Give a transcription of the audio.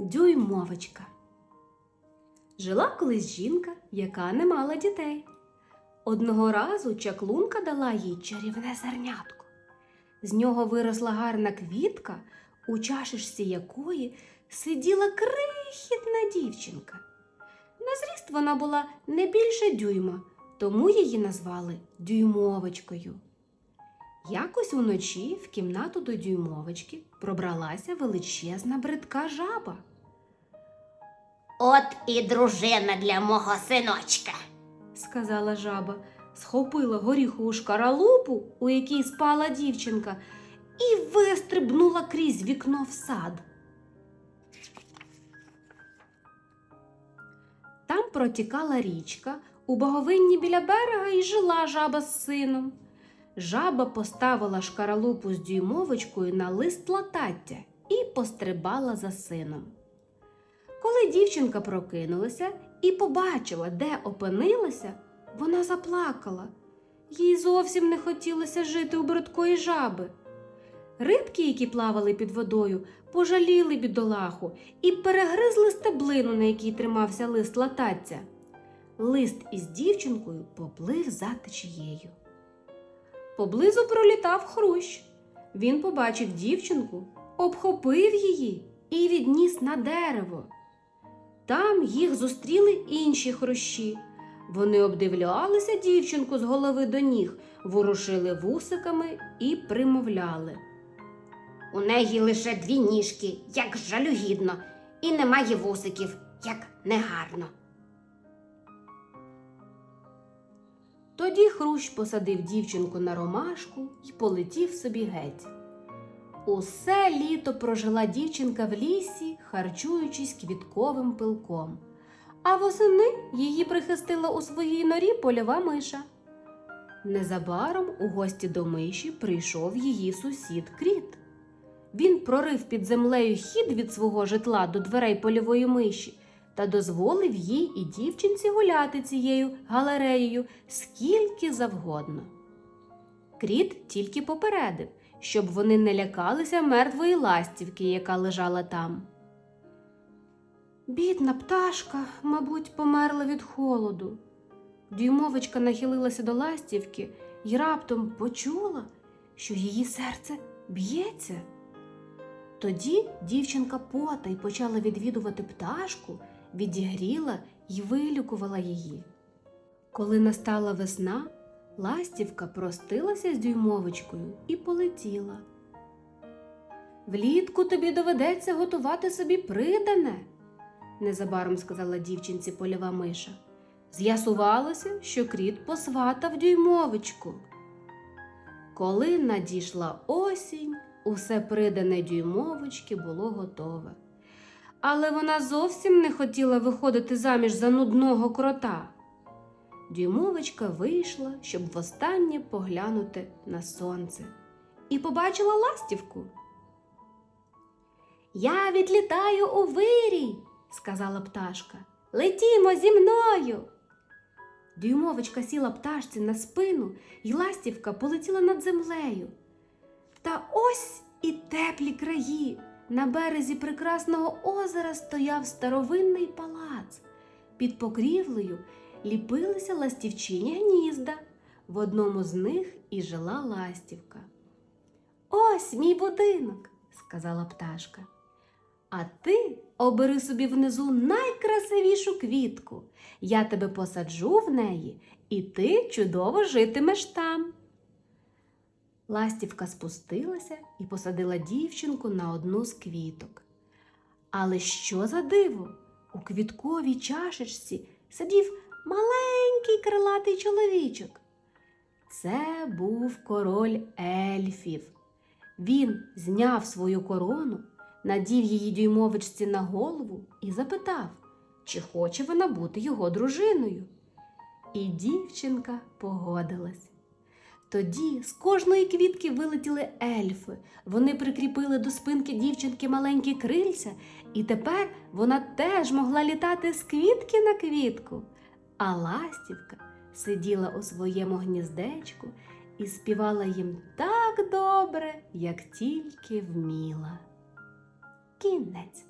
Дюймовочка. Жила колись жінка, яка не мала дітей. Одного разу чаклунка дала їй чарівне зернятко. З нього виросла гарна квітка, у чашечці якої сиділа крихітна дівчинка. На зріст вона була не більше дюйма, тому її назвали дюймовочкою. Якось уночі в кімнату до дюймовочки пробралася величезна бридка жаба. От і дружина для мого синочка. сказала жаба, схопила горіхову шкаралупу, у якій спала дівчинка, і вистрибнула крізь вікно в сад. Там протікала річка, у боговинні біля берега і жила жаба з сином. Жаба поставила шкаралупу з дюймовочкою на лист латаття і пострибала за сином. Коли дівчинка прокинулася і побачила, де опинилася, вона заплакала. Їй зовсім не хотілося жити у брудкої жаби. Рибки, які плавали під водою, пожаліли бідолаху і перегризли стеблину, на якій тримався лист латаття. Лист із дівчинкою поплив за течією. Поблизу пролітав хрущ. Він побачив дівчинку, обхопив її і відніс на дерево. Там їх зустріли інші хрущі. Вони обдивлялися дівчинку з голови до ніг, ворушили вусиками і примовляли. У неї лише дві ніжки, як жалюгідно, і немає вусиків, як негарно. Тоді хрущ посадив дівчинку на ромашку і полетів собі геть. Усе літо прожила дівчинка в лісі, харчуючись квітковим пилком. А восени її прихистила у своїй норі польова миша. Незабаром у гості до миші прийшов її сусід кріт. Він прорив під землею хід від свого житла до дверей польової миші та дозволив їй і дівчинці гуляти цією галереєю скільки завгодно. Кріт тільки попередив, щоб вони не лякалися мертвої ластівки, яка лежала там. Бідна пташка, мабуть, померла від холоду. Дюймовочка нахилилася до ластівки і раптом почула, що її серце б'ється. Тоді дівчинка потай почала відвідувати пташку, відігріла й вилікувала її. Коли настала весна, ластівка простилася з дюймовочкою і полетіла. Влітку тобі доведеться готувати собі придане, незабаром сказала дівчинці польова миша. З'ясувалося, що кріт посватав дюймовочку. Коли надійшла осінь, усе придане дюймовочки було готове. Але вона зовсім не хотіла виходити заміж за нудного крота. Дюймовочка вийшла, щоб востаннє поглянути на сонце, і побачила ластівку. Я відлітаю у вирій, сказала пташка. Летімо зі мною. Дюймовочка сіла пташці на спину, і ластівка полетіла над землею. Та ось і теплі краї. На березі прекрасного озера стояв старовинний палац. Під покрівлею ліпилися ластівчині гнізда. В одному з них і жила ластівка. Ось мій будинок, сказала пташка. А ти обери собі внизу найкрасивішу квітку. Я тебе посаджу в неї, і ти чудово житимеш там. Ластівка спустилася і посадила дівчинку на одну з квіток. Але що за диво? У квітковій чашечці сидів маленький крилатий чоловічок. Це був король ельфів. Він зняв свою корону, надів її дюймовичці на голову і запитав, чи хоче вона бути його дружиною. І дівчинка погодилась. Тоді з кожної квітки вилетіли ельфи. Вони прикріпили до спинки дівчинки маленькі крильця, і тепер вона теж могла літати з квітки на квітку. А ластівка сиділа у своєму гніздечку і співала їм так добре, як тільки вміла. Кінець.